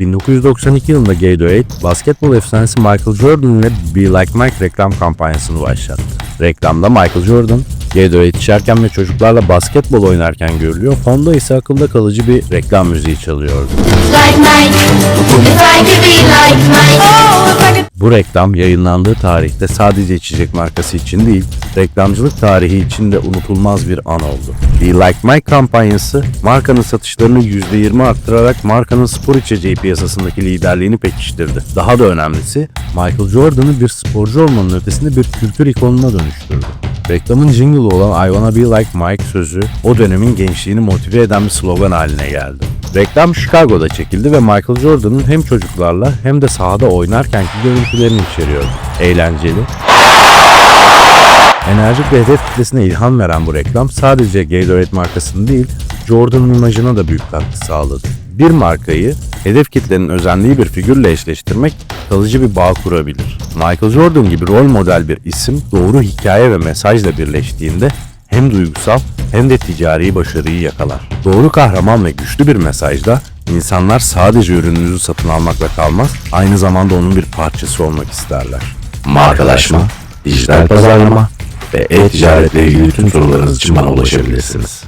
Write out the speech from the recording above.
1992 yılında Gatorade, basketbol efsanesi Michael Jordan ile Be Like Mike reklam kampanyasını başlattı. Reklamda Michael Jordan, Gatorade içerken ve çocuklarla basketbol oynarken görülüyor, fonda ise akılda kalıcı bir reklam müziği çalıyordu. like Mike. If I could be Reklam yayınlandığı tarihte sadece içecek markası için değil, reklamcılık tarihi için de unutulmaz bir an oldu. Be Like Mike kampanyası, markanın satışlarını %20 arttırarak markanın spor içeceği piyasasındaki liderliğini pekiştirdi. Daha da önemlisi, Michael Jordan'ı bir sporcu olmanın ötesinde bir kültür ikonuna dönüştürdü. Reklamın jingle'ı olan I Wanna Be Like Mike sözü o dönemin gençliğini motive eden bir slogan haline geldi. Reklam Chicago'da çekildi ve Michael Jordan'ın hem çocuklarla hem de sahada oynarkenki görüntülerini içeriyordu. Eğlenceli, enerjik ve hedef kitlesine ilham veren bu reklam sadece Gatorade markasını değil, Jordan'ın imajına da büyük katkı sağladı. Bir markayı hedef kitlenin özendiği bir figürle eşleştirmek kalıcı bir bağ kurabilir. Michael Jordan gibi rol model bir isim doğru hikaye ve mesajla birleştiğinde hem duygusal hem de ticari başarıyı yakalar. Doğru kahraman ve güçlü bir mesajda insanlar sadece ürününüzü satın almakla kalmaz, aynı zamanda onun bir parçası olmak isterler. Markalaşma, dijital pazarlama ve e-ticaretle ilgili tüm sorularınız için bana ulaşabilirsiniz.